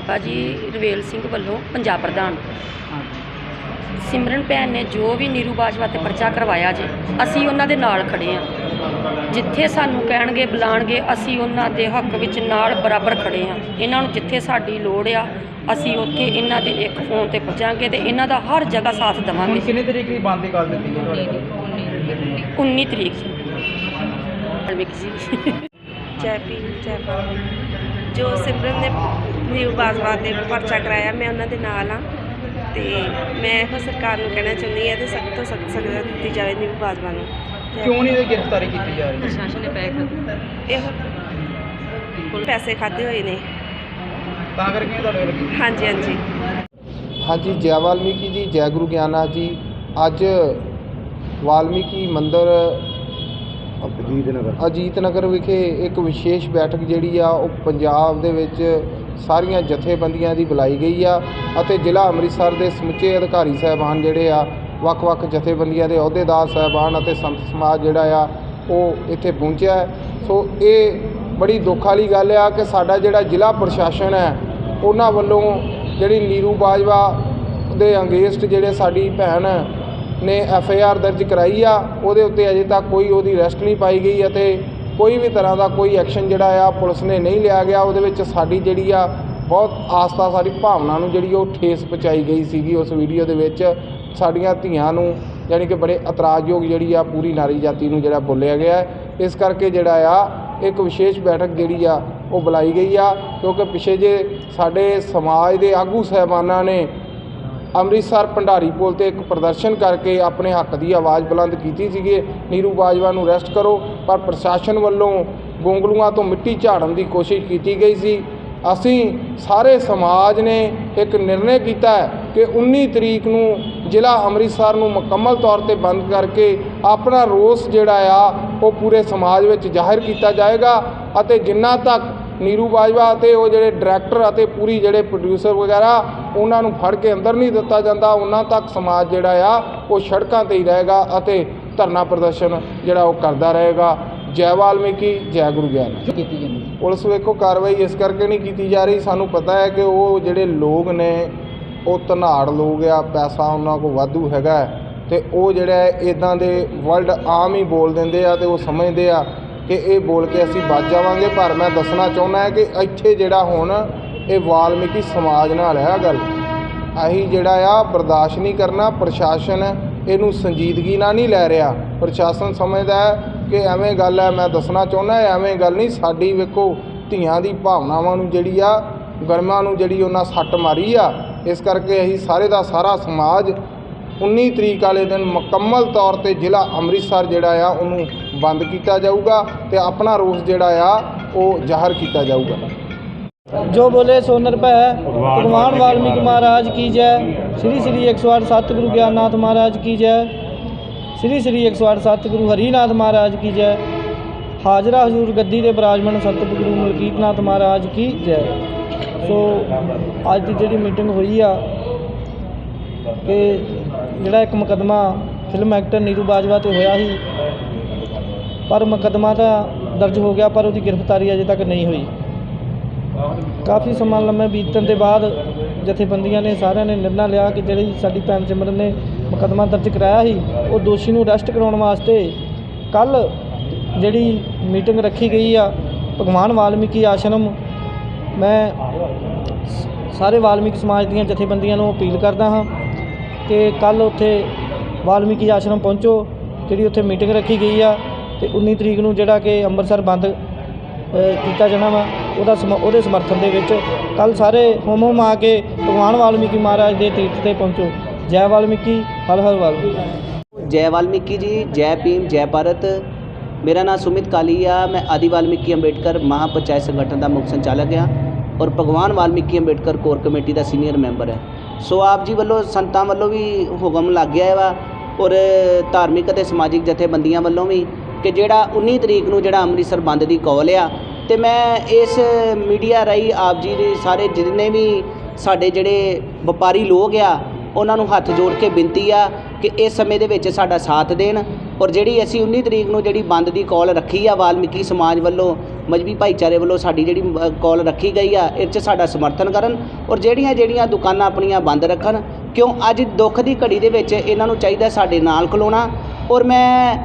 ਬਾਬਾ ਜੀ ਰਵੇਲ ਸਿੰਘ ਵੱਲੋਂ ਪੰਜਾਬ ਪ੍ਰਧਾਨ। ਸਿਮਰਨ ਭੈਣ ਨੇ ਜੋ ਵੀ ਨੀਰੂ ਬਾਜਵਾ ਤੇ ਪਰਚਾ ਕਰਵਾਇਆ ਜੇ ਅਸੀਂ ਉਹਨਾਂ ਦੇ ਨਾਲ ਖੜੇ ਆ। ਜਿੱਥੇ ਸਾਨੂੰ ਕਹਿਣਗੇ ਬੁਲਾਣਗੇ ਅਸੀਂ ਉਹਨਾਂ ਦੇ ਹੱਕ ਵਿੱਚ ਨਾਲ ਬਰਾਬਰ ਖੜੇ ਆ। ਇਹਨਾਂ ਨੂੰ ਜਿੱਥੇ ਸਾਡੀ ਲੋੜ ਆ ਅਸੀਂ ਉੱਥੇ ਇਹਨਾਂ ਦੇ ਇੱਕ ਫੋਨ ਤੇ ਪਹੁੰਚਾਂਗੇ ਤੇ ਇਹਨਾਂ ਦਾ ਹਰ ਜਗ੍ਹਾ ਸਾਥ ਦੇਵਾਂਗੇ। ਕਿੰਨੇ ਤਰੀਕ ਦੀ ਬੰਦ ਗੱਲ ਦਿੱਤੀ ਗਈ ਤੁਹਾਡੇ ਵੱਲੋਂ 19 ਤਰੀਕ ਜੀ। ਜੈ ਭੀਮ ਜੈ ਭਾਰਤ। ਜੋ ਸਿਮਰਨ ਨੇ ਨਿਊ ਬਾਜਵਾ ਤੇ ਪਰਚਾ ਕਰਾਇਆ ਮੈਂ ਉਹਨਾਂ ਦੇ ਨਾਲ ਆ ਤੇ ਮੈਂ ਇਹੋ ਸਰਕਾਰ ਨੂੰ ਕਹਿਣਾ ਚਾਹੁੰਦੀ ਹਾਂ ਤੇ ਸਖਤ ਤੋਂ ਸਖਤ ਸਜ਼ਾ ਦਿੱਤੀ ਜਾਵੇ ਨਿਊ ਬਾਜਵਾ ਨੂੰ। ਜੈ ਕਿਉਂ ਨਹੀਂ ਇਹਦੀ ਗ੍ਰਿਫਤਾਰੀ ਕੀਤੀ ਜਾ ਰਹੀ? ਪ੍ਰਸ਼ਾਸਨ ਨੇ ਪੈਕ ਇਹੋ ਪੈਸੇ ਖਾਦੇ ਹੋਏ ਨੇ। ਤਾਂ ਕਰਕੇ ਇਹ ਤੁਹਾਡੇ ਕੀਤੀ? ਹਾਂਜੀ ਹਾਂਜੀ। ਹਾਂਜੀ ਜੈ ਵਾਲਮੀਕੀ ਜੀ ਜੈ ਗੁਰੂ ਗਿਆਨਨਾਥ ਜੀ। ਅੱਜ ਵਾਲਮੀਕੀ ਮੰਦਿਰ ਅਜੀਤ ਨਗਰ। ਅਜੀਤ ਨਗਰ ਵਿਖੇ ਇੱਕ ਵਿਸ਼ੇਸ਼ ਬੈਠਕ ਜਿਹੜੀ ਆ ਉਹ ਪੰਜਾਬ ਦੇ ਵਿੱਚ ਸਾਰੀਆਂ ਜਥੇਬੰਦੀਆਂ ਦੀ ਬੁਲਾਈ ਗਈ ਆ ਅਤੇ ਜ਼ਿਲ੍ਹਾ ਅੰਮ੍ਰਿਤਸਰ ਦੇ ਸਮੁੱਚੇ ਅਧਿਕਾਰੀ ਸਾਹਿਬਾਨ ਜਿਹੜੇ ਆ, ਵੱਖ-ਵੱਖ ਜਥੇਬੰਦੀਆਂ ਦੇ ਅਹੁਦੇਦਾਰ ਸਾਹਿਬਾਨ ਅਤੇ ਸੰਤ ਸਮਾਜ ਜਿਹੜਾ ਆ, ਉਹ ਇੱਥੇ ਪਹੁੰਚਿਆ ਸੋ ਇਹ ਬੜੀ ਦੁੱਖ ਵਾਲੀ ਗੱਲ ਆ ਕਿ ਸਾਡਾ ਜਿਹੜਾ ਜ਼ਿਲ੍ਹਾ ਪ੍ਰਸ਼ਾਸਨ ਹੈ, ਉਹਨਾਂ ਵੱਲੋਂ ਜਿਹੜੀ ਨੀਰੂ ਬਾਜਵਾ ਦੇ ਅੰਗੇਸਟ ਜਿਹੜੇ ਸਾਡੀ ਭੈਣ ਨੇ ਐਫ ਆਈ ਆਰ ਦਰਜ ਕਰਾਈ ਆ, ਉਹਦੇ ਉੱਤੇ ਅਜੇ ਤੱਕ ਕੋਈ ਉਹਦੀ ਅਰੈਸਟ ਨਹੀਂ ਪਾਈ ਗਈ ਅਤੇ ਕੋਈ ਵੀ ਤਰ੍ਹਾਂ ਦਾ ਕੋਈ ਐਕਸ਼ਨ ਜਿਹੜਾ ਆ, ਪੁਲਿਸ ਨੇ ਨਹੀਂ ਲਿਆ ਗਿਆ। ਉਹਦੇ ਵਿੱਚ ਸਾਡੀ ਜਿਹੜੀ ਆ, ਬਹੁਤ ਆਸਥਾ, ਸਾਡੀ ਭਾਵਨਾ ਨੂੰ ਜਿਹੜੀ ਉਹ ਠੇਸ ਪਹੁੰਚਾਈ ਗਈ ਸੀਗੀ ਉਸ ਵੀਡੀਓ ਦੇ ਵਿੱਚ। ਸਾਡੀਆਂ ਧੀਆਂ ਨੂੰ ਯਾਨੀ ਕਿ ਬੜੇ ਇਤਰਾਜ਼ਯੋਗ ਜਿਹੜੀ ਆ, ਪੂਰੀ ਨਾਰੀ ਜਾਤੀ ਨੂੰ ਜਿਹੜਾ ਬੋਲਿਆ ਗਿਆ ਇਸ ਕਰਕੇ ਜਿਹੜਾ ਆ, ਇੱਕ ਵਿਸ਼ੇਸ਼ ਬੈਠਕ ਜਿਹੜੀ ਆ, ਉਹ ਬੁਲਾਈ ਗਈ ਆ। ਕਿਉਂਕਿ ਪਿਛੇ ਜੇ ਸਾਡੇ ਸਮਾਜ ਦੇ ਆਗੂ ਸਹਿਬਾਨਾਂ ਨੇ ਅੰਮ੍ਰਿਤਸਰ ਭੰਡਾਰੀ ਪੁਲ ਤੇ ਇੱਕ ਪ੍ਰਦਰਸ਼ਨ ਕਰਕੇ ਆਪਣੇ ਹੱਕ ਦੀ ਆਵਾਜ਼ ਬੁਲੰਦ ਕੀਤੀ ਸੀਗੀ। ਨੀਰੂ ਬਾਜਵਾ ਨੂੰ ਅਰੈਸਟ ਕਰੋ, ਪਰ ਪ੍ਰਸ਼ਾਸਨ ਵੱਲੋਂ ਗੋਂਗਲੂਆਂ ਤੋਂ ਮਿੱਟੀ ਝਾੜਨ ਦੀ ਕੋਸ਼ਿਸ਼ ਕੀਤੀ ਗਈ ਸੀ। ਅਸੀਂ ਸਾਰੇ ਸਮਾਜ ਨੇ ਇੱਕ ਨਿਰਣੇ ਕੀਤਾ ਕਿ 19 ਤਰੀਕ ਨੂੰ ਜ਼ਿਲ੍ਹਾ ਅੰਮ੍ਰਿਤਸਰ ਨੂੰ ਮੁਕੰਮਲ ਤੌਰ ਤੇ ਬੰਦ ਕਰਕੇ ਆਪਣਾ ਰੋਸ ਜਿਹੜਾ ਆ, ਉਹ ਪੂਰੇ ਸਮਾਜ ਵਿੱਚ ਜ਼ਾਹਿਰ ਕੀਤਾ ਜਾਏਗਾ ਅਤੇ ਜਿੰਨਾ ਤੱਕ ਨੀਰੂ ਬਾਜਵਾ ਅਤੇ ਉਹ ਜਿਹੜੇ ਡਾਇਰੈਕਟਰ ਅਤੇ ਪੂਰੀ ਜਿਹੜੇ ਪ੍ਰੋਡਿਊਸਰ ਵਗੈਰਾ ਉਹਨਾਂ ਨੂੰ ਫੜ ਕੇ ਅੰਦਰ ਨਹੀਂ ਦਿੱਤਾ ਜਾਂਦਾ ਉਹਨਾਂ ਤੱਕ ਸਮਾਜ ਜਿਹੜਾ ਆ ਉਹ ਸੜਕਾਂ ਤੇ ਹੀ ਰਹੇਗਾ ਅਤੇ ਧਰਨਾ ਪ੍ਰਦਰਸ਼ਨ ਜਿਹੜਾ ਉਹ ਕਰਦਾ ਰਹੇਗਾ। ਜੈ ਵਾਲਮੀਕੀ ਜੈ ਗੁਰੂ ਗਿਆਨ ਕੀਤੀ ਜਾਂਦੀ ਪੁਲਿਸ ਵੇਖੋ ਕਾਰਵਾਈ ਇਸ ਕਰਕੇ ਨਹੀਂ ਕੀਤੀ ਜਾ ਰਹੀ। ਸਾਨੂੰ ਪਤਾ ਹੈ ਕਿ ਉਹ ਜਿਹੜੇ ਲੋਕ ਨੇ ਉਹ ਧਨਾੜ ਲੋਕ ਆ ਪੈਸਾ ਉਹਨਾਂ ਕੋਲ ਵਾਧੂ ਹੈਗਾ ਤੇ ਉਹ ਜਿਹੜਾ ਇਦਾਂ ਦੇ ਵਰਲਡ ਆਮ ਹੀ ਬੋਲ ਦਿੰਦੇ ਆ ਤੇ ਉਹ ਸਮਝਦੇ ਆ ਕਿ ਇਹ ਬੋਲ ਕੇ ਅਸੀਂ ਬਚ ਜਾਵਾਂਗੇ। ਪਰ ਮੈਂ ਦੱਸਣਾ ਚਾਹੁੰਦਾ ਹੈ ਕਿ ਇੱਥੇ ਜਿਹੜਾ ਹੁਣ ਇਹ ਵਾਲਮੀਕੀ ਸਮਾਜ ਨਾਲ ਹੈ ਗੱਲ। ਅਸੀਂ ਜਿਹੜਾ ਆ, ਬਰਦਾਸ਼ਤ ਨਹੀਂ ਕਰਨਾ, ਪ੍ਰਸ਼ਾਸਨ ਇਹਨੂੰ ਸੰਜੀਦਗੀ ਨਾਲ ਨਹੀਂ ਲੈ ਰਿਹਾ। ਪ੍ਰਸ਼ਾਸਨ ਸਮਝਦਾ ਹੈ ਕਿ ਐਵੇਂ ਗੱਲ ਹੈ, ਮੈਂ ਦੱਸਣਾ ਚਾਹੁੰਦਾ ਐਵੇਂ ਗੱਲ ਨਹੀਂ, ਸਾਡੀ ਵੇਖੋ ਧੀਆਂ ਦੀ ਭਾਵਨਾਵਾਂ ਨੂੰ ਜਿਹੜੀ ਆ ਗਰਮਾਂ ਨੂੰ ਜਿਹੜੀ ਉਹਨਾਂ ਸੱਟ ਮਾਰੀ ਆ, ਇਸ ਕਰਕੇ ਅਸੀਂ ਸਾਰੇ ਦਾ ਸਾਰਾ ਸਮਾਜ 19 ਤਰੀਕ ਵਾਲੇ ਦਿਨ ਮੁਕੰਮਲ ਤੌਰ ਤੇ ਜ਼ਿਲ੍ਹਾ ਅੰਮ੍ਰਿਤਸਰ ਜਿਹੜਾ ਆ, ਉਹਨੂੰ ਬੰਦ ਕੀਤਾ ਜਾਊਗਾ ਤੇ ਆਪਣਾ ਰੋਸ ਜਿਹੜਾ ਆ, ਉਹ ਜ਼ਾਹਰ ਕੀਤਾ ਜਾਊਗਾ। ਜੋ ਬੋਲੇ ਸੋ ਨਿਰਭੈ। ਭਗਵਾਨ ਵਾਲਮੀਕ ਮਹਾਰਾਜ। ਕੀ ਜੈ। ਸ੍ਰੀ ਸ੍ਰੀ 108 ਸਤਿਗੁਰੂ ਗਿਆਨਨਾਥ ਮਹਾਰਾਜ ਕੀ ਜੈ। ਸ੍ਰੀ ਸ੍ਰੀ 108 ਸਤਿਗੁਰੂ ਹਰੀਨਾਥ ਮਹਾਰਾਜ ਕੀ ਜੈ। ਹਾਜ਼ਰਾ ਹਜ਼ੂਰ ਗੱਦੀ ਦੇ ਬਿਰਾਜਮਾਨ ਸਤਿਗੁਰੂ ਮਲਕੀਤਨਾਥ ਮਹਾਰਾਜ ਕੀ ਜੈ। ਸੋ ਅੱਜ ਦੀ ਜਿਹੜੀ ਮੀਟਿੰਗ ਹੋਈ ਆ ਕਿ ਜਿਹੜਾ ਇੱਕ ਮੁਕੱਦਮਾ ਫਿਲਮ ਐਕਟਰ ਨੀਰੂ ਬਾਜਵਾ ਤੇ ਹੋਇਆ ਸੀ ਪਰ ਮੁਕੱਦਮਾ ਤਾਂ ਦਰਜ ਹੋ ਗਿਆ ਪਰ ਉਹਦੀ ਗ੍ਰਿਫਤਾਰੀ ਅਜੇ ਤੱਕ ਨਹੀਂ ਹੋਈ। ਕਾਫੀ ਸਮਾਂ ਲੰਮੇ ਬੀਤਣ ਦੇ ਬਾਅਦ ਜਥੇਬੰਦੀਆਂ ਨੇ ਸਾਰਿਆਂ ਨੇ ਨਿਰਣਾ ਲਿਆ ਕਿ ਜਿਹੜੀ ਸਾਡੀ ਭੈਣ ਸਿਮਰਨ ਨੇ ਮੁਕੱਦਮਾ ਦਰਜ ਕਰਾਇਆ ਸੀ, ਉਹ ਦੋਸ਼ੀ ਨੂੰ ਅਰੈਸਟ ਕਰਾਉਣ ਵਾਸਤੇ ਕੱਲ ਜਿਹੜੀ ਮੀਟਿੰਗ ਰੱਖੀ ਗਈ ਆ, ਭਗਵਾਨ ਵਾਲਮੀਕੀ ਆਸ਼ਰਮ, ਮੈਂ ਸਾਰੇ ਵਾਲਮੀਕੀ ਸਮਾਜ ਦੀਆਂ ਜਥੇਬੰਦੀਆਂ ਨੂੰ ਅਪੀਲ ਕਰਦਾ ਹਾਂ ਕਿ ਕੱਲ ਉੱਥੇ ਵਾਲਮੀਕੀ ਆਸ਼ਰਮ ਪਹੁੰਚੋ, ਜਿਹੜੀ ਉੱਥੇ ਮੀਟਿੰਗ ਰੱਖੀ ਗਈ ਆ, ਤੇ 19 ਤਰੀਕ ਨੂੰ ਜਿਹੜਾ ਕਿ ਅੰਮ੍ਰਿਤਸਰ ਬੰਦ ਕੀਤਾ ਜਾਣਾ ਵਾ। ਉਹਦਾ ਉਹਦੇ ਸਮਰਥਨ ਦੇ ਵਿੱਚ ਕੱਲ ਸਾਰੇ ਹੋਮ ਹੋਮ ਆ ਕੇ ਭਗਵਾਨ ਵਾਲਮੀਕੀ ਮਹਾਰਾਜ ਦੇ ਤੀਰਥ ਤੇ ਪਹੁੰਚੋ। ਜੈ ਵਾਲਮੀਕੀ, ਹਰ ਹਰ ਵਾਲਮੀਕੀ ਜੈ ਵਾਲਮੀਕੀ ਜੀ, ਜੈ ਭੀਮ, ਜੈ ਭਾਰਤ। ਮੇਰਾ ਨਾਮ ਸੁਮਿਤ ਕਾਲੀਆ ਮੈਂ ਆਦਿ ਵਾਲਮੀਕੀ ਅੰਬੇਡਕਰ ਮਹਾਪੰਚਾਇਤ ਸੰਗਠਨ ਦਾ ਮੁੱਖ ਸੰਚਾਲਕ ਹਾਂ ਔਰ ਭਗਵਾਨ ਵਾਲਮੀਕੀ ਅੰਬੇਡਕਰ ਕੋਰ ਕਮੇਟੀ ਦਾ ਸੀਨੀਅਰ ਮੈਂਬਰ ਹੈ। ਸੋ ਆਪ ਜੀ ਵੱਲੋਂ, ਸੰਤਾਂ ਵੱਲੋਂ ਵੀ ਹੁਕਮ ਲੱਗ ਗਿਆ ਵਾ ਔਰ ਧਾਰਮਿਕ ਅਤੇ ਸਮਾਜਿਕ ਜਥੇਬੰਦੀਆਂ ਵੱਲੋਂ ਵੀ ਕਿ ਜਿਹੜਾ 19 ਤਰੀਕ ਨੂੰ ਜਿਹੜਾ ਅੰਮ੍ਰਿਤਸਰ ਬੰਦ ਦੀ ਕਾਲ ਆ, ਤੇ ਮੈਂ ਇਸ ਮੀਡੀਆ ਰਾਹੀਂ ਆਪ ਜੀ ਦੇ ਸਾਰੇ ਜਿੰਨੇ ਵੀ ਸਾਡੇ ਜਿਹੜੇ ਵਪਾਰੀ ਲੋਕ ਆ, ਉਹਨਾਂ ਨੂੰ ਹੱਥ ਜੋੜ ਕੇ ਬੇਨਤੀ ਆ ਕਿ ਇਸ ਸਮੇਂ ਦੇ ਵਿੱਚ ਸਾਡਾ ਸਾਥ ਦੇਣ ਔਰ ਜਿਹੜੀ ਅਸੀਂ 19 ਤਰੀਕ ਨੂੰ ਜਿਹੜੀ ਬੰਦ ਦੀ ਕਾਲ ਰੱਖੀ ਆ ਵਾਲਮੀਕੀ ਸਮਾਜ ਵੱਲੋਂ, ਮਜਬੀ ਭਾਈਚਾਰੇ ਵੱਲੋਂ ਸਾਡੀ ਜਿਹੜੀ ਕਾਲ ਰੱਖੀ ਗਈ ਆ, ਇਹ 'ਚ ਸਾਡਾ ਸਮਰਥਨ ਕਰਨ ਔਰ ਜਿਹੜੀਆਂ ਜਿਹੜੀਆਂ ਦੁਕਾਨਾਂ ਆਪਣੀਆਂ ਬੰਦ ਰੱਖਣ, ਕਿਉਂ ਅੱਜ ਦੁੱਖ ਦੀ ਘੜੀ ਦੇ ਵਿੱਚ ਇਹਨਾਂ ਨੂੰ ਚਾਹੀਦਾ ਸਾਡੇ ਨਾਲ ਖਲੋਣਾ ਔਰ ਮੈਂ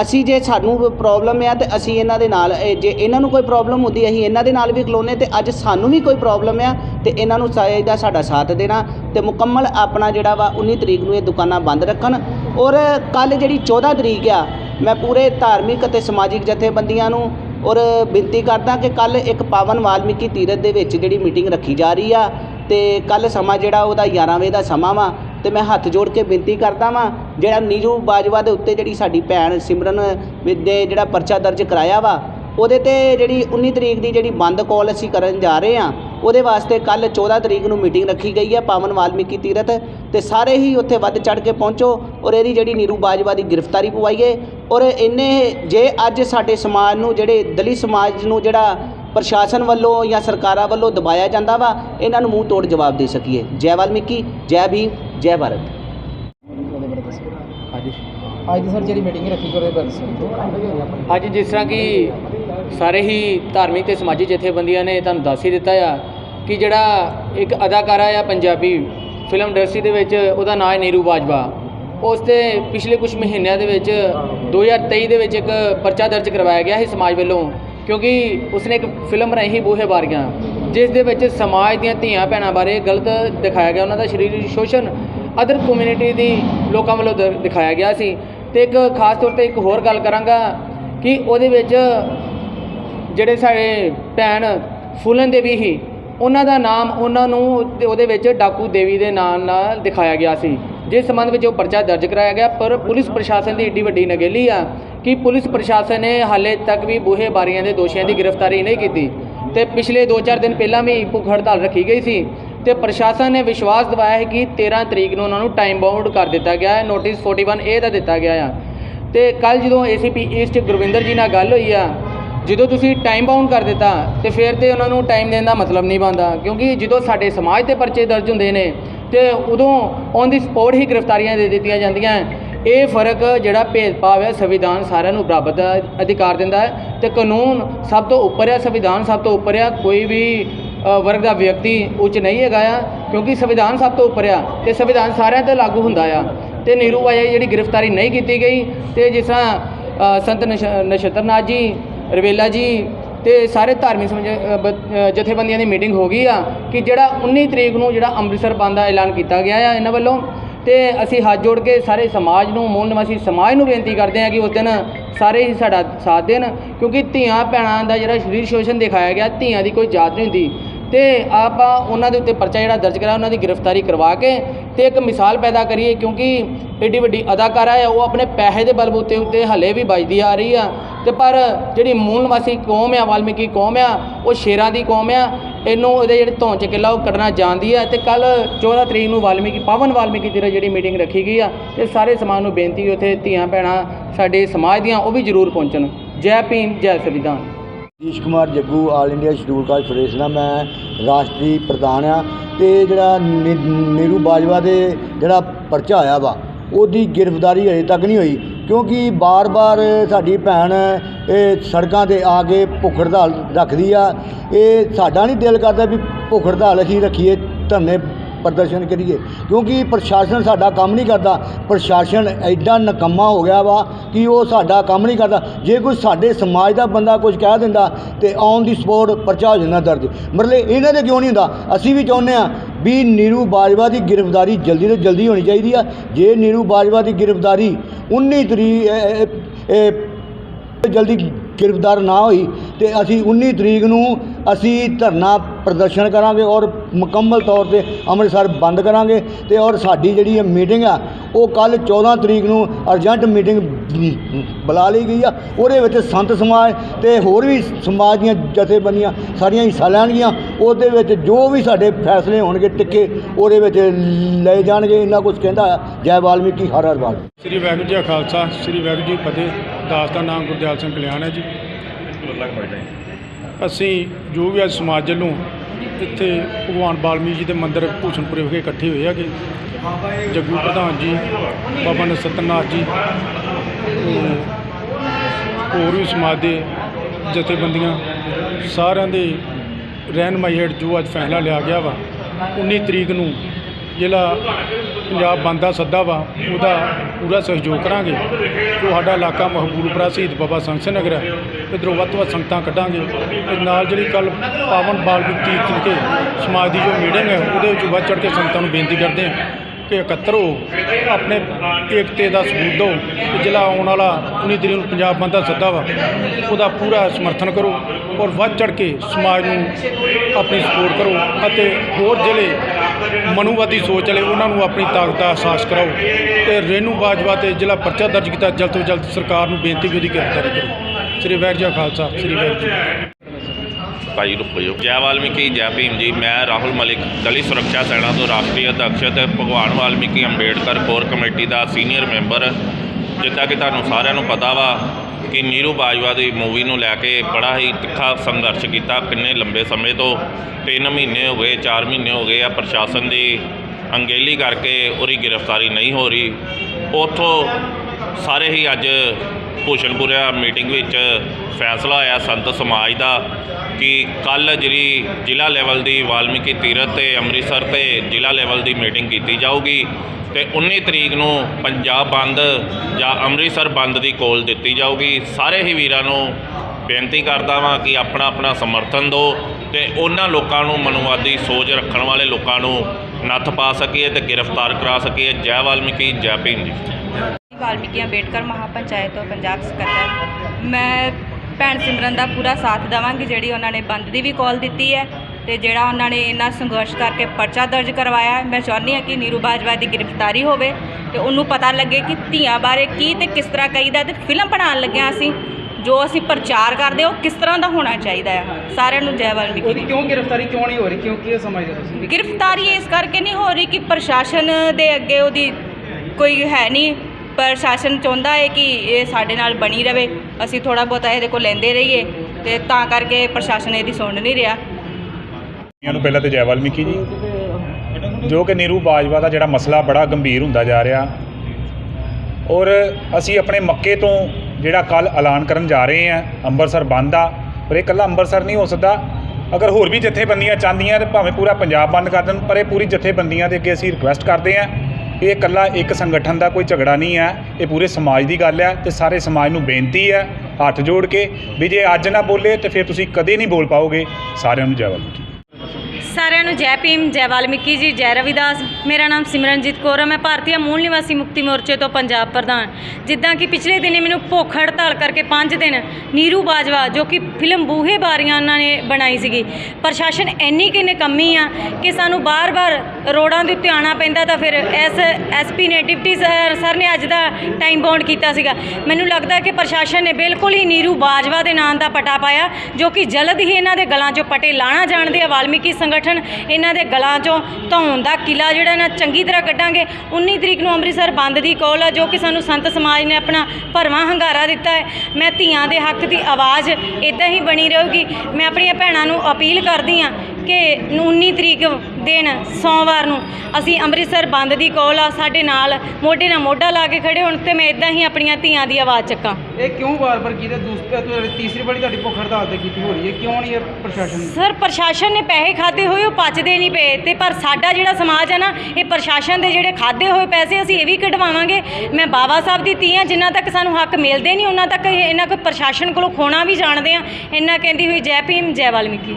ਅਸੀਂ ਜੇ ਸਾਨੂੰ ਪ੍ਰੋਬਲਮ ਆ ਤੇ ਅਸੀਂ ਇਹਨਾਂ ਦੇ ਨਾਲ, ਇਹ ਜੇ ਇਹਨਾਂ ਨੂੰ ਕੋਈ ਪ੍ਰੋਬਲਮ ਹੁੰਦੀ, ਅਸੀਂ ਇਹਨਾਂ ਦੇ ਨਾਲ ਵੀ ਖਲੋਨੇ ਤੇ ਅੱਜ ਸਾਨੂੰ ਵੀ ਕੋਈ ਪ੍ਰੋਬਲਮ ਆ ਤੇ ਇਹਨਾਂ ਨੂੰ ਇਹਦਾ ਸਾਡਾ ਸਾਥ ਦੇਣਾ ਤੇ ਮੁਕੰਮਲ ਆਪਣਾ ਜਿਹੜਾ ਵਾ 19 ਤਰੀਕ ਨੂੰ ਇਹ ਦੁਕਾਨਾਂ ਬੰਦ ਰੱਖਣ। ਔਰ ਕੱਲ ਜਿਹੜੀ 14 ਤਰੀਕ ਆ, ਮੈਂ ਪੂਰੇ ਧਾਰਮਿਕ ਅਤੇ ਸਮਾਜਿਕ ਜਥੇਬੰਦੀਆਂ ਨੂੰ ਔਰ ਬੇਨਤੀ ਕਰਦਾ ਕਿ ਕੱਲ ਇੱਕ ਪਾਵਨ ਵਾਲਮੀਕੀ ਤੀਰਥ ਦੇ ਵਿੱਚ ਜਿਹੜੀ ਮੀਟਿੰਗ ਰੱਖੀ ਜਾ ਰਹੀ ਆ ਤੇ ਕੱਲ ਸਮਾਂ ਜਿਹੜਾ ਉਹਦਾ 11 ਵਜੇ ਦਾ ਸਮਾਂ ਵਾ ਤੇ ਮੈਂ ਹੱਥ ਜੋੜ ਕੇ ਬੇਨਤੀ ਕਰਦਾ ਵਾਂ, ਜਿਹੜਾ ਨੀਰੂ ਬਾਜਵਾ ਦੇ ਉੱਤੇ ਜਿਹੜੀ ਸਾਡੀ ਭੈਣ ਸਿਮਰਨ ਵਿਦ ਦੇ ਜਿਹੜਾ ਪਰਚਾ ਦਰਜ ਕਰਾਇਆ ਵਾ, ਉਹਦੇ ਤੇ ਜਿਹੜੀ 19 ਤਰੀਕ ਦੀ ਜਿਹੜੀ ਬੰਦ ਕਾਲ ਅਸੀਂ ਕਰਨ ਜਾ ਰਹੇ ਹਾਂ, ਉਹਦੇ ਵਾਸਤੇ ਕੱਲ 14 ਤਰੀਕ ਨੂੰ ਮੀਟਿੰਗ ਰੱਖੀ ਗਈ ਹੈ ਪਾਵਨ ਵਾਲਮੀਕੀ ਤੀਰਥ, ਤੇ ਸਾਰੇ ਹੀ ਉੱਥੇ ਵੱਧ ਚੜ ਕੇ ਪਹੁੰਚੋ ਔਰ ਇਹਦੀ ਜਿਹੜੀ ਨੀਰੂ ਬਾਜਵਾ ਦੀ ਗ੍ਰਿਫਤਾਰੀ ਪਵਾਈਏ, ਔਰ ਇਹਨੇ ਜੇ ਅੱਜ ਸਾਡੇ ਸਮਾਜ ਨੂੰ, ਜਿਹੜੇ ਦਲਿਤ ਸਮਾਜ ਨੂੰ ਜਿਹੜਾ ਪ੍ਰਸ਼ਾਸਨ ਵੱਲੋਂ ਜਾਂ ਸਰਕਾਰਾਂ ਵੱਲੋਂ ਦਬਾਇਆ ਜਾਂਦਾ ਵਾ, ਇਹਨਾਂ ਨੂੰ ਮੂੰਹ ਤੋੜ ਜਵਾਬ ਦੇ ਸਕੀਏ। ਜੈ ਵਾਲਮੀਕੀ, ਜੈ ਭੀਮ। ਜੈ ਭਾਰਤ। ਅੱਜ ਸਰ ਜਿਹੜੀ ਮੀਟਿੰਗ ਰੱਖੀ ਉਹਦੇ ਬਾਰੇ ਦੱਸੋ। ਅੱਜ ਜਿਸ ਤਰ੍ਹਾਂ ਕਿ ਸਾਰੇ ਹੀ ਧਾਰਮਿਕ ਤੇ ਸਮਾਜਿਕ ਜਥੇਬੰਦੀਆਂ ਨੇ ਤੁਹਾਨੂੰ ਦੱਸ ਹੀ ਦਿੱਤਾ ਆ ਕਿ ਜਿਹੜਾ ਇੱਕ ਅਦਾਕਾਰਾ ਆ ਪੰਜਾਬੀ ਫਿਲਮ ਇੰਡਸਟਰੀ ਦੇ ਵਿੱਚ ਉਹਦਾ ਨਾਮ ਹੈ ਨੀਰੂ ਬਾਜਵਾ। ਉਸ ਦੇ ਪਿਛਲੇ ਕੁਝ ਮਹੀਨਿਆਂ ਦੇ ਵਿੱਚ 2023 ਦੇ ਵਿੱਚ ਇੱਕ ਪਰਚਾ ਦਰਜ ਕਰਵਾਇਆ ਗਿਆ ਸੀ ਸਮਾਜ ਵੱਲੋਂ ਕਿਉਂਕਿ ਉਸਨੇ ਇੱਕ ਫਿਲਮ ਸੀ ਬੂਹੇ ਬਾਰੀਆਂ। ਜਿਸ ਦੇ ਵਿੱਚ ਸਮਾਜ ਦੀਆਂ ਧੀਆਂ ਭੈਣਾਂ ਬਾਰੇ ਗਲਤ ਦਿਖਾਇਆ ਗਿਆ, ਉਹਨਾਂ ਦਾ ਸਰੀਰਕ ਸ਼ੋਸ਼ਣ ਅਦਰ ਕਮਿਊਨਿਟੀ ਦੀ ਲੋਕਾਂ ਵੱਲੋਂ ਦ- ਦਿਖਾਇਆ ਗਿਆ ਸੀ। ਤੇ ਇੱਕ ਖਾਸ ਤੌਰ ਤੇ ਇੱਕ ਹੋਰ ਗੱਲ ਕਰਾਂਗਾ ਕਿ ਉਹਦੇ ਵਿੱਚ ਜਿਹੜੇ ਸਾਡੇ ਭੈਣ ਫੂਲਨ ਦੇਵੀ ਸੀ, ਉਹਨਾਂ ਦਾ ਨਾਮ ਉਹਨਾਂ ਨੂੰ ਤੇ ਉਹਦੇ ਵਿੱਚ ਡਾਕੂ ਦੇਵੀ ਦੇ ਨਾਮ ਨਾਲ ਦਿਖਾਇਆ ਗਿਆ ਸੀ। ਜਿਸ ਸੰਬੰਧ ਵਿੱਚ ਉਹ ਪਰਚਾ ਦਰਜ ਕਰਾਇਆ ਗਿਆ, ਪਰ ਪੁਲਿਸ ਪ੍ਰਸ਼ਾਸਨ ਦੀ ਏਡੀ ਵੱਡੀ ਨਗੇਲੀ ਆ ਕਿ ਪੁਲਿਸ ਪ੍ਰਸ਼ਾਸਨ ਨੇ ਹਾਲੇ ਤੱਕ ਵੀ ਬੂਹੇ ਬਾਰੀਆਂ ਦੇ ਦੋਸ਼ੀਆਂ ਦੀ ਗ੍ਰਿਫਤਾਰੀ ਨਹੀਂ ਕੀਤੀ। ਤੇ ਪਿਛਲੇ 2-4 ਦਿਨ ਪਹਿਲਾਂ ਵੀ ਭੁੱਖ ਹੜਤਾਲ ਰੱਖੀ ਗਈ ਸੀ ਤੇ ਪ੍ਰਸ਼ਾਸਨ ਨੇ ਵਿਸ਼ਵਾਸ ਦਿਵਾਇਆ ਹੈ ਕਿ 13 ਤਰੀਕ ਨੂੰ ਉਹਨਾਂ ਨੂੰ ਟਾਈਮ ਬਾਉਂਡ ਕਰ ਦਿੱਤਾ ਗਿਆ ਹੈ ਨੋਟਿਸ 41 ਏ ਦਾ ਦਿੱਤਾ ਗਿਆ ਆ। ਤੇ ਕੱਲ ਜਦੋਂ ਏਸੀਪੀ ਈਸਟ ਗੁਰਵਿੰਦਰ ਜੀ ਨਾਲ ਗੱਲ ਹੋਈ ਆ, ਜਦੋਂ ਤੁਸੀਂ ਟਾਈਮ ਬਾਉਂਡ ਕਰ ਦਿੱਤਾ, ਤੇ ਫਿਰ ਤੇ ਉਹਨਾਂ ਨੂੰ ਟਾਈਮ ਦੇਣ ਦਾ ਮਤਲਬ ਨਹੀਂ ਬਣਦਾ, ਕਿਉਂਕਿ ਜਦੋਂ ਸਾਡੇ ਸਮਾਜ ਤੇ ਪਰਚੇ ਦਰਜ ਹੁੰਦੇ ਨੇ, ਤੇ ਉਦੋਂ ਔਨ ਦੀ ਸਪੌਟ ਹੀ ਗ੍ਰਿਫਤਾਰੀਆਂ ਦੇ ਦਿੱਤੀਆਂ ਜਾਂਦੀਆਂ। ਇਹ ਫ਼ਰਕ ਜਿਹੜਾ ਭੇਦਭਾਵ ਹੈ, ਸੰਵਿਧਾਨ ਸਾਰਿਆਂ ਨੂੰ ਬਰਾਬਰ ਦਾ ਅਧਿਕਾਰ ਦਿੰਦਾ ਹੈ ਤੇ ਕਾਨੂੰਨ ਸਭ ਤੋਂ ਉੱਪਰ ਹੈ, ਸੰਵਿਧਾਨ ਸਭ ਤੋਂ ਉੱਪਰ ਆ ਕੋਈ ਵੀ ਵਰਗ ਦਾ ਵਿਅਕਤੀ ਉੱਚ ਨਹੀਂ ਹੈਗਾ ਆ, ਕਿਉਂਕਿ ਸੰਵਿਧਾਨ ਸਭ ਤੋਂ ਉੱਪਰ ਆ ਤੇ ਸੰਵਿਧਾਨ ਸਾਰਿਆਂ ਤੇ ਲਾਗੂ ਹੁੰਦਾ ਆ ਤੇ ਨੀਰੂ ਬਾਜਵਾ ਜਿਹੜੀ ਗ੍ਰਿਫਤਾਰੀ ਨਹੀਂ ਕੀਤੀ ਗਈ ਤੇ ਜਿਸ ਤਰ੍ਹਾਂ ਸੰਤ ਨਛ- ਨਛੱਤਰਨਾਥ ਜੀ, ਰਵੇਲਾ ਜੀ ਤੇ ਸਾਰੇ ਧਾਰਮਿਕ ਸਮਝ ਜਥੇਬੰਦੀਆਂ ਦੀ ਮੀਟਿੰਗ ਹੋ ਗਈ ਆ ਕਿ ਜਿਹੜਾ 19 ਤਰੀਕ ਨੂੰ ਜਿਹੜਾ ਅੰਮ੍ਰਿਤਸਰ ਬੰਦ ਦਾ ਐਲਾਨ ਕੀਤਾ ਗਿਆ ਆ ਇਹਨਾਂ ਵੱਲੋਂ ਤੇ ਅਸੀਂ ਹੱਥ ਜੋੜ ਕੇ ਸਾਰੇ ਸਮਾਜ ਨੂੰ, ਮੂਲ ਨਿਵਾਸੀ ਸਮਾਜ ਨੂੰ ਬੇਨਤੀ ਕਰਦੇ ਹਾਂ ਕਿ ਉਸ ਦਿਨ ਸਾਰੇ ਹੀ ਸਾਡਾ ਸਾਥ ਦੇਣ, ਕਿਉਂਕਿ ਧੀਆਂ, ਭੈਣਾਂ ਦਾ ਜਿਹੜਾ ਸਰੀਰ ਸ਼ੋਸ਼ਣ ਦਿਖਾਇਆ ਗਿਆ, ਧੀਆਂ ਦੀ ਕੋਈ ਜਾਤ ਨਹੀਂ ਹੁੰਦੀ। ਤੇ ਆਪਾਂ ਉਹਨਾਂ ਦੇ ਉੱਤੇ ਪਰਚਾ ਜਿਹੜਾ ਦਰਜ ਕਰਾਇਆ, ਉਹਨਾਂ ਦੀ ਗ੍ਰਿਫਤਾਰੀ ਕਰਵਾ ਕੇ ਤੇ ਇੱਕ ਮਿਸਾਲ ਪੈਦਾ ਕਰੀਏ ਕਿਉਂਕਿ ਏਡੀ ਵੱਡੀ ਅਦਾਕਾਰਾ ਹੈ ਉਹ ਆਪਣੇ ਪੈਸੇ ਦੇ ਬਲਬੂਤੇ ਉੱਤੇ ਹਲੇ ਵੀ ਵੱਜਦੀ ਆ ਰਹੀ ਆ। ਤੇ ਪਰ ਜਿਹੜੀ ਮੂਲ ਨਿਵਾਸੀ ਕੌਮ ਆ, ਵਾਲਮੀਕੀ ਕੌਮ ਆ, ਉਹ ਸ਼ੇਰਾਂ ਦੀ ਕੌਮ ਆ, ਇਹਨੂੰ ਉਹਦੇ ਜਿਹੜੇ ਧੌਣ ਚ ਕਿੱਲਾ ਉਹ ਕੱਢਣਾ ਜਾਣਦੀ ਆ ਤੇ ਕੱਲ 14 ਤਰੀਕ ਨੂੰ ਵਾਲਮੀਕੀ, ਪਾਵਨ ਵਾਲਮੀਕੀ ਦੀ ਜਿਹੜੀ ਮੀਟਿੰਗ ਰੱਖੀ ਗਈ ਆ, ਤੇ ਸਾਰੇ ਸਮਾਜ ਨੂੰ ਬੇਨਤੀ ਉੱਥੇ ਧੀਆਂ ਭੈਣਾਂ ਸਾਡੇ ਸਮਾਜ ਦੀਆਂ ਉਹ ਵੀ ਜ਼ਰੂਰ ਪਹੁੰਚਣ। ਜੈ ਭੀਮ, ਜੈ ਸੰਵਿਧਾਨ। ਜੀਸ਼ Kumar Jaggu all India scheduled caste federation ਆ ਮੈਂ ਰਾਸ਼ਟਰੀ ਪ੍ਰਧਾਨ ਆ ਤੇ ਜਿਹੜਾ ਨੀ- ਨੀਰੂ ਬਾਜਵਾ ਦੇ ਜਿਹੜਾ ਪਰਚਾ ਆਇਆ ਵਾ, ਉਹਦੀ ਗ੍ਰਿਫਤਾਰੀ ਹਜੇ ਤੱਕ ਨਹੀਂ ਹੋਈ, ਕਿਉਂਕਿ ਬਾਰ-ਬਾਰ ਸਾਡੀ ਭੈਣ ਇਹ ਸੜਕਾਂ ਤੇ ਆ ਕੇ ਭੁੱਖ ਹੜਤਾਲ ਰੱਖਦੀ ਆ, ਇਹ ਸਾਡਾ ਨਹੀਂ ਦਿਲ ਕਰਦਾ ਵੀ ਭੁੱਖ ਹੜਤਾਲ ਅਸੀਂ ਰੱਖੀਏ, ਧਰਨੇ ਪ੍ਰਦਰਸ਼ਨ ਕਰੀਏ, ਕਿਉਂਕਿ ਪ੍ਰਸ਼ਾਸਨ ਸਾਡਾ ਕੰਮ ਨਹੀਂ ਕਰਦਾ। ਪ੍ਰਸ਼ਾਸਨ ਐਡਾ ਨਕੰਮਾ ਹੋ ਗਿਆ ਵਾ ਕਿ ਉਹ ਸਾਡਾ ਕੰਮ ਨਹੀਂ ਕਰਦਾ। ਜੇ ਕੋਈ ਸਾਡੇ ਸਮਾਜ ਦਾ ਬੰਦਾ ਕੁਝ ਕਹਿ ਦਿੰਦਾ ਤੇ ਔਨ ਦੀ ਸਪੋਰਟ ਪਰਚਾ ਹੋ ਜਾਂਦਾ ਦਰਜ। ਮਤਲਬ ਇਹਨਾਂ ਦੇ ਕਿਉਂ ਨਹੀਂ ਹੁੰਦਾ? ਅਸੀਂ ਵੀ ਚਾਹੁੰਦੇ ਆ ਵੀ ਨੀਰੂ ਬਾਜਵਾ ਦੀ ਗ੍ਰਿਫਤਾਰੀ ਜਲਦੀ ਤੋਂ ਜਲਦੀ ਹੋਣੀ ਚਾਹੀਦੀ ਆ। ਜੇ ਨੀਰੂ ਬਾਜਵਾ ਦੀ ਗ੍ਰਿਫਤਾਰੀ 19 ਤਰੀਕ ਜਲਦੀ ਗ੍ਰਿਫਤਾਰ ਨਾ ਹੋਈ ਤੇ ਅਸੀਂ 19 ਤਰੀਕ ਨੂੰ ਅਸੀਂ ਧਰਨਾ ਪ੍ਰਦਰਸ਼ਨ ਕਰਾਂਗੇ ਔਰ ਮੁਕੰਮਲ ਤੌਰ ਤੇ ਅੰਮ੍ਰਿਤਸਰ ਬੰਦ ਕਰਾਂਗੇ ਤੇ ਔਰ ਸਾਡੀ ਜਿਹੜੀ ਇਹ ਮੀਟਿੰਗ ਆ ਉਹ ਕੱਲ 14 ਤਰੀਕ ਨੂੰ ਅਰਜੈਂਟ ਮੀਟਿੰਗ ਬੁਲਾ ਲਈ ਗਈ ਆ। ਉਹਦੇ ਵਿੱਚ ਸੰਤ ਸਮਾਜ ਤੇ ਹੋਰ ਵੀ ਸਮਾਜ ਦੀਆਂ ਜਥੇਬੰਦੀਆਂ ਸਾਰੀਆਂ ਹਿੱਸਾ ਲੈਣਗੀਆਂ। ਉਹਦੇ ਵਿੱਚ ਜੋ ਵੀ ਸਾਡੇ ਫੈਸਲੇ ਹੋਣਗੇ ਟਿੱਕੇ ਉਹਦੇ ਵਿੱਚ ਲਏ ਜਾਣਗੇ। ਇੰਨਾ ਕੁਝ ਕਹਿੰਦਾ। ਜੈ ਵਾਲਮੀਕੀ ਹਰ ਹਰ ਵਾਲ। ਸ੍ਰੀ ਵਾਹਿਗੁਰੂ ਜੀ ਕਾ ਖਾਲਸਾ ਸ੍ਰੀ ਵਾਹਿਗੁਰੂ ਜੀ ਫਤਿਹ। ਦਾਸ ਦਾ ਨਾਮ ਗੁਰਦਿਆਲ ਸਿੰਘ ਕਲਿਆਣ ਹੈ ਜੀ। ਅਸੀਂ ਜੋ ਵੀ ਅੱਜ ਸਮਾਜ ਵੱਲੋਂ ਇੱਥੇ ਭਗਵਾਨ ਵਾਲਮੀਕ ਜੀ ਦੇ ਮੰਦਿਰ ਭੂਸ਼ਣਪੁਰੇ ਵਿਖੇ ਇਕੱਠੇ ਹੋਏ ਹੈਗੇ। ਜੱਗੂ ਪ੍ਰਧਾਨ ਜੀ, ਬਾਬਾ ਨਸਤਨਾਥ ਜੀ, ਤੇ ਹੋਰ ਵੀ ਸਮਾਜ ਦੇ ਜਥੇਬੰਦੀਆਂ, ਸਾਰਿਆਂ ਦੇ ਰਹਿਨਮਾਈ ਹੇਠ ਜੋ ਅੱਜ ਫੈਸਲਾ ਲਿਆ ਗਿਆ ਵਾ 19 ਤਰੀਕ ਨੂੰ ਜਿਹੜਾ ਪੰਜਾਬ ਬੰਦ ਦਾ ਸੱਦਾ ਵਾ, ਉਹਦਾ ਪੂਰਾ ਸਹਿਯੋਗ ਕਰਾਂਗੇ। ਜੋ ਸਾਡਾ ਇਲਾਕਾ ਮਹਬੂਬਪੁਰਾ ਸ਼ਹੀਦ ਬਾਬਾ ਸੰਤ ਸਿੰਘ ਨਗਰ ਹੈ, ਇੱਧਰੋਂ ਵੱਧ ਤੋਂ ਵੱਧ ਸੰਗਤਾਂ ਕੱਢਾਂਗੇ। ਤੇ ਨਾਲ ਜਿਹੜੀ ਕੱਲ ਪਾਵਨ ਬਾਲਮੀਕ ਤੀਰਥ ਵਿਖੇ ਸਮਾਜ ਦੀ ਜੋ ਮੀਟਿੰਗ ਹੈ, ਉਹਦੇ ਵਿੱਚ ਵੱਧ ਚੜ੍ਹ ਕੇ ਸੰਗਤਾਂ ਨੂੰ ਬੇਨਤੀ ਕਰਦੇ ਹਾਂ। ਕਿ ਇਕੱਤਰ ਹੋ, ਆਪਣੇ ਏਕਤੇ ਦਾ ਸਬੂਤ ਦਿਓ ਕਿ ਜ਼ਿਲ੍ਹਾ ਆਉਣ ਵਾਲਾ 19 ਤਰੀਕ ਨੂੰ ਪੰਜਾਬ ਬੰਦ ਦਾ ਸੱਦਾ ਵਾ, ਉਹਦਾ ਪੂਰਾ ਸਮਰਥਨ ਕਰੋ ਔਰ ਵੱਧ ਚੜ੍ਹ ਕੇ ਸਮਾਜ ਨੂੰ ਆਪਣੀ ਸਪੋਰਟ ਕਰੋ ਅਤੇ ਹੋਰ ਜਿਹੜੇ ਮਨੂਵਾਦੀ ਸੋਚ ਵਾਲੇ ਉਹਨਾਂ ਨੂੰ ਆਪਣੀ ਤਾਕਤ ਦਾ ਅਹਿਸਾਸ ਕਰਾਓ ਤੇ ਰੇਨੂ ਬਾਜਵਾ ਤੇ ਜ਼ਿਲ੍ਹਾ ਪਰਚਾ ਦਰਜ ਕੀਤਾ, ਜਲਦ ਤੋਂ ਜਲਦ ਸਰਕਾਰ ਨੂੰ ਬੇਨਤੀ ਵੀ ਉਹਦੀ ਗ੍ਰਿਫਤਾਰੀ ਕਰੋ। ਸ੍ਰੀ ਵਾਹਿਗੁਰੂ ਖਾਲਸਾ, ਸ੍ਰੀ ਵਾਹਿਗੁਰੂ ਭਾਈ ਰੁਪਿਓ ਜੈ ਵਾਲਮੀਕੀ, ਜੈ ਭੀਮ ਜੀ, ਮੈਂ ਰਾਹੁਲ ਮਲਿਕ ਦਲਿਤ ਸੁਰੱਖਿਆ ਸੈਨਾ ਤੋਂ ਰਾਸ਼ਟਰੀ ਅਧਿਕਸ਼ ਤੇ ਭਗਵਾਨ ਵਾਲਮੀਕੀ ਅੰਬੇਡਕਰ ਕੋਰ ਕਮੇਟੀ ਦਾ ਸੀਨੀਅਰ ਮੈਂਬਰ। ਜਿੱਦਾਂ ਕਿ ਤੁਹਾਨੂੰ ਸਾਰਿਆਂ ਨੂੰ ਪਤਾ ਵਾ ਕਿ ਨੀਰੂ ਬਾਜਵਾ ਦੀ ਮੂਵੀ ਨੂੰ ਲੈ ਕੇ ਬੜਾ ਹੀ ਤਿੱਖਾ ਸੰਘਰਸ਼ ਕੀਤਾ ਕਿੰਨੇ ਲੰਬੇ ਸਮੇਂ ਤੋਂ। 3 ਮਹੀਨੇ ਹੋ ਗਏ 4 ਮਹੀਨੇ ਹੋ ਗਏ ਆ ਪ੍ਰਸ਼ਾਸਨ ਦੀ ਅੰਗੇਲੀ ਕਰਕੇ ਉਹਦੀ ਗ੍ਰਿਫਤਾਰੀ ਨਹੀਂ ਹੋ ਰਹੀ। ਉਥੋਂ ਸਾਰੇ ਹੀ ਅੱਜ ਭੂਸ਼ਣਪੁਰਿਆ ਮੀਟਿੰਗ ਵਿੱਚ ਫੈਸਲਾ ਆਇਆ ਸੰਤ ਸਮਾਜ ਦਾ ਕਿ ਕੱਲ ਜਿਹੜੀ ਜ਼ਿਲ੍ਹਾ ਲੈਵਲ ਦੀ ਵਾਲਮੀਕੀ ਤੀਰਥ ਤੇ ਅੰਮ੍ਰਿਤਸਰ ਤੇ ਜ਼ਿਲ੍ਹਾ ਲੈਵਲ ਦੀ ਮੀਟਿੰਗ ਕੀਤੀ ਜਾਊਗੀ ਤੇ 19 ਤਰੀਕ ਨੂੰ ਪੰਜਾਬ ਬੰਦ ਜਾਂ ਅੰਮ੍ਰਿਤਸਰ ਬੰਦ ਦੀ ਕੋਲ ਦਿੱਤੀ ਜਾਊਗੀ। ਸਾਰੇ ਹੀ ਵੀਰਾਂ ਨੂੰ ਬੇਨਤੀ ਕਰਦਾ ਵਾਂ ਕਿ ਆਪਣਾ ਆਪਣਾ ਸਮਰਥਨ ਦਿਓ ਤੇ ਉਹਨਾਂ ਲੋਕਾਂ ਨੂੰ ਮਨੁਵਾਦੀ ਸੋਚ ਰੱਖਣ ਵਾਲੇ ਲੋਕਾਂ ਨੂੰ ਨੱਥ ਪਾ ਸਕੀਏ ਤੇ ਗ੍ਰਿਫਤਾਰ ਕਰਾ ਸਕੀਏ। ਜੈ ਵਾਲਮੀਕੀ, ਜੈ ਭੀਮ ਜੀ। ਵਾਲਮੀਕੀ ਅੰਬੇਡਕਰ ਮਹਾਪੰਚਾਇਤ ਤੋਂ ਪੰਜਾਬ ਸਕੱਤਰ। ਮੈਂ ਭੈਣ ਸਿਮਰਨ ਦਾ ਪੂਰਾ ਸਾਥ ਦੇਵਾਂਗੀ ਜਿਹੜੀ ਉਹਨਾਂ ਨੇ ਬੰਦ ਦੀ ਵੀ ਕਾਲ ਦਿੱਤੀ ਹੈ ਤੇ ਜਿਹੜਾ ਉਹਨਾਂ ਨੇ ਇੰਨਾ ਸੰਘਰਸ਼ ਕਰਕੇ ਪਰਚਾ ਦਰਜ ਕਰਵਾਇਆ ਮੈਂ ਚਾਹੁੰਦੀ ਹਾਂ ਕਿ ਨੀਰੂ ਬਾਜਵਾ ਦੀ ਗ੍ਰਿਫਤਾਰੀ ਹੋਵੇ ਤੇ ਉਹਨੂੰ ਪਤਾ ਲੱਗੇ ਕਿ ਧੀਆਂ ਬਾਰੇ ਕੀ ਤੇ ਕਿਸ ਤਰ੍ਹਾਂ ਕਹੀਦਾ ਤੇ ਫਿਲਮ ਬਣਾਉਣ ਲੱਗਿਆ ਅਸੀਂ। ਜੋ ਅਸੀਂ ਪ੍ਰਚਾਰ ਕਰਦੇ ਉਹ ਕਿਸ ਤਰ੍ਹਾਂ ਦਾ ਹੋਣਾ ਚਾਹੀਦਾ ਹੈ। ਸਾਰਿਆਂ ਨੂੰ ਜੈ ਵਾਲਮੀਕੀ ਉਹਦੀ ਕਿਉਂ ਗ੍ਰਿਫਤਾਰੀ ਕਿਉਂ ਨਹੀਂ ਹੋ ਰਹੀ? ਕਿਉਂ ਕੀ ਸਮਝਦੇ ਤੁਸੀਂ? ਗ੍ਰਿਫਤਾਰੀ ਇਸ ਕਰਕੇ ਨਹੀਂ ਹੋ ਰਹੀ ਕਿ ਪ੍ਰਸ਼ਾਸਨ ਦੇ ਅੱਗੇ ਉਹਦੀ ਕੋਈ ਹੈ ਨਹੀਂ। ਪ੍ਰਸ਼ਾਸਨ ਚਾਹੁੰਦਾ ਹੈ ਕਿ ਇਹ ਸਾਡੇ ਨਾਲ ਬਣੀ ਰਵੇ। ਅਸੀਂ ਥੋੜਾ ਬਹੁਤਾ ਇਹਦੇ ਕੋਲ ਲੈਂਦੇ ਰਹੀਏ ਤੇ ਤਾਂ ਕਰਕੇ ਪ੍ਰਸ਼ਾਸਨ ਇਹਦੀ ਸੁਣ ਨਹੀਂ ਰਿਹਾ। ਇਹਨਾਂ ਨੂੰ ਪਹਿਲਾਂ ਤੇ ਜੈ ਵਾਲਮੀਕੀ ਜੀ, ਜੋ ਕਿ ਨੀਰੂ ਬਾਜਵਾ ਦਾ ਜਿਹੜਾ ਮਸਲਾ ਬੜਾ ਗੰਭੀਰ ਹੁੰਦਾ ਜਾ ਰਿਹਾ। ਔਰ ਅਸੀਂ ਆਪਣੇ ਮੱਕੇ ਤੋਂ ਜਿਹੜਾ ਕੱਲ ਐਲਾਨ ਕਰਨ ਜਾ ਰਹੇ ਹਾਂ ਅੰਮ੍ਰਿਤਸਰ ਬੰਦ ਆ। ਪਰ ਇਹ ਇਕੱਲਾ ਅੰਮ੍ਰਿਤਸਰ ਨਹੀਂ ਹੋ ਸਕਦਾ। ਅਗਰ ਹੋਰ ਵੀ ਜਥੇਬੰਦੀਆਂ ਚਾਹੁੰਦੀਆਂ ਤੇ ਭਾਵੇਂ ਪੂਰਾ ਪੰਜਾਬ ਬੰਦ ਕਰ ਦੇਣ, ਪਰ ਇਹ ਪੂਰੀ ਜਥੇਬੰਦੀਆਂ ਦੇ ਅੱਗੇ ਅਸੀਂ ਰਿਕੁਐਸਟ ਕਰਦੇ ਹਾਂ ਇਹ ਇਕੱਲਾ ਇੱਕ ਸੰਗਠਨ ਦਾ ਕੋਈ ਝਗੜਾ ਨਹੀਂ ਹੈ, ਇਹ ਪੂਰੇ ਸਮਾਜ ਦੀ ਗੱਲ ਹੈ ਤੇ ਸਾਰੇ ਸਮਾਜ ਨੂੰ ਬੇਨਤੀ ਹੈ ਹੱਥ ਜੋੜ ਕੇ ਵੀ ਜੇ ਅੱਜ ਨਾ ਬੋਲੇ ਤੇ ਫਿਰ ਤੁਸੀਂ ਕਦੇ ਨਹੀਂ ਬੋਲ ਪਾਓਗੇ, ਸਾਰਿਆਂ ਨੂੰ ਜੈ ਵਾਲਮੀਕੀ ਸਾਰਿਆਂ ਨੂੰ ਜੈ ਭੀਮ, ਜੈ ਵਾਲਮੀਕੀ ਜੀ, ਜੈ ਰਵਿਦਾਸ। ਮੇਰਾ ਨਾਮ ਸਿਮਰਨਜੀਤ ਕੌਰ ਹੈ ਮੈਂ ਭਾਰਤੀय ਮੂਲ ਨਿਵਾਸੀ ਮੁਕਤੀ ਮੋਰਚੇ ਤੋਂ ਪੰਜਾਬ ਪ੍ਰਧਾਨ। ਜਿੱਦਾਂ ਕਿ ਪਿਛਲੇ ਦਿਨੇ ਮੈਨੂੰ ਭੁੱਖ ਹੜਤਾਲ ਕਰਕੇ 5 ਦਿਨ ਨੀਰੂ ਬਾਜਵਾ, ਜੋ ਕਿ ਫਿਲਮ ਬੂਹੇ ਬਾਰੀਆਂ ਉਹਨਾਂ ਨੇ ਬਣਾਈ ਸੀਗੀ। ਪ੍ਰਸ਼ਾਸਨ ਇੰਨੀ ਕਿ ਨਿਕੰਮੀ ਆ ਕਿ ਸਾਨੂੰ ਬਾਰ-ਬਾਰ ਰੋਡਾਂ ਦੇ ਉੱਤੇ ਆਉਣਾ ਪੈਂਦਾ ਤਾਂ ਫਿਰ ਐਸ ਐਸਪੀ ਨੇ ਡਿਪਟੀ ਸਰ ਸਰ ਨੇ ਅੱਜ ਦਾ ਟਾਈਮ ਬਾਉਂਡ ਕੀਤਾ ਸੀਗਾ। ਮੈਨੂੰ ਲੱਗਦਾ ਕਿ ਪ੍ਰਸ਼ਾਸਨ ਨੇ ਬਿਲਕੁਲ ਹੀ ਨੀਰੂ ਬਾਜਵਾ ਦੇ ਨਾਂ ਦਾ ਪਟਾ ਪਾਇਆ, ਜੋ ਕਿ ਜਲਦ ਹੀ ਇਹਨਾਂ ਦੇ ਗਲਾਂ 'ਚੋਂ ਪਟੇ ਲਾਣਾ ਜਾਣਦੇ ਆ ਵਾਲਮੀਕੀ ਸੰਗਠਨ ਇਹਨਾਂ ਦੇ ਗਲਾਂ 'ਚੋਂ ਧੌਣ ਦਾ ਕਿਲਾ ਜਿਹੜਾ ਨਾ ਚੰਗੀ ਤਰ੍ਹਾਂ ਕੱਢਾਂਗੇ। 19 ਤਰੀਕ ਨੂੰ ਅੰਮ੍ਰਿਤਸਰ ਬੰਦ ਦੀ ਕਾਲ ਆ, ਜੋ ਕਿ ਸਾਨੂੰ ਸੰਤ ਸਮਾਜ ਨੇ ਆਪਣਾ ਭਰਵਾਂ ਹੰਗਾਰਾ ਦਿੱਤਾ ਹੈ। ਮੈਂ ਧੀਆਂ ਦੇ ਹੱਕ ਦੀ ਆਵਾਜ਼ ਇਦਾਂ ਹੀ ਬਣੀ ਰਹੂਗੀ। ਮੈਂ ਆਪਣੀਆਂ ਭੈਣਾਂ ਨੂੰ ਅਪੀਲ ਕਰਦੀ ਹਾਂ ਕਿ 19 ਤਰੀਕ ਦਿਨ ਸੋਮਵਾਰ ਨੂੰ। ਅਸੀਂ ਅੰਮ੍ਰਿਤਸਰ ਬੰਦ ਦੀ ਕਾਲ ਆ ਸਾਡੇ ਨਾਲ ਮੋਢੇ ਨਾਲ ਮੋਢਾ ਲਾ ਕੇ ਖੜੇ ਹੋਣ ਤੇ ਮੈਂ ਇਦਾਂ ਹੀ ਆਪਣੀਆਂ ਧੀਆਂ ਦੀ ਆਵਾਜ਼ ਚੱਕਾਂ। ਇਹ ਕਿਉਂ ਵਾਰ-ਵਾਰ ਕੀਤੇ? ਦੂਸਰੀ ਤੀਸਰੀ ਵਾਰੀ ਤੁਹਾਡੀ ਭੁੱਖ ਹੜਤਾਲ ਤੇ ਕੀਤੀ ਹੋ ਰਹੀ ਹੈ। ਕਿਉਂ ਨਹੀਂ ਇਹ ਪ੍ਰਸ਼ਾਸਨ ਸਰ ਪ੍ਰਸ਼ਾਸਨ ਨੇ ਪੈਸੇ ਖਾਦੇ ਹੋਏ ਉਹ ਪਚਦੇ ਨਹੀਂ ਪਏ। ਤੇ ਪਰ ਸਾਡਾ ਜਿਹੜਾ ਸਮਾਜ ਹੈ ਨਾ ਇਹ ਪ੍ਰਸ਼ਾਸਨ ਦੇ ਜਿਹੜੇ ਖਾਦੇ ਹੋਏ ਪੈਸੇ ਅਸੀਂ ਇਹ ਵੀ ਕਢਵਾਵਾਂਗੇ। ਮੈਂ ਬਾਬਾ ਸਾਹਿਬ ਦੀ ਧੀ ਹਾਂ ਜਿੰਨਾ ਤੱਕ ਸਾਨੂੰ ਹੱਕ ਮਿਲਦੇ ਨਹੀਂ ਉਹਨਾਂ ਤੱਕ ਇਹਨਾਂ ਕੋਈ ਪ੍ਰਸ਼ਾਸਨ ਕੋਲੋਂ ਖੋਣਾ ਵੀ ਜਾਣਦੇ ਆ। ਇੰਨਾ ਕਹਿੰਦੀ ਹੋਈ ਜੈ ਭੀਮ ਜੈ ਵਾਲਮੀਕੀ।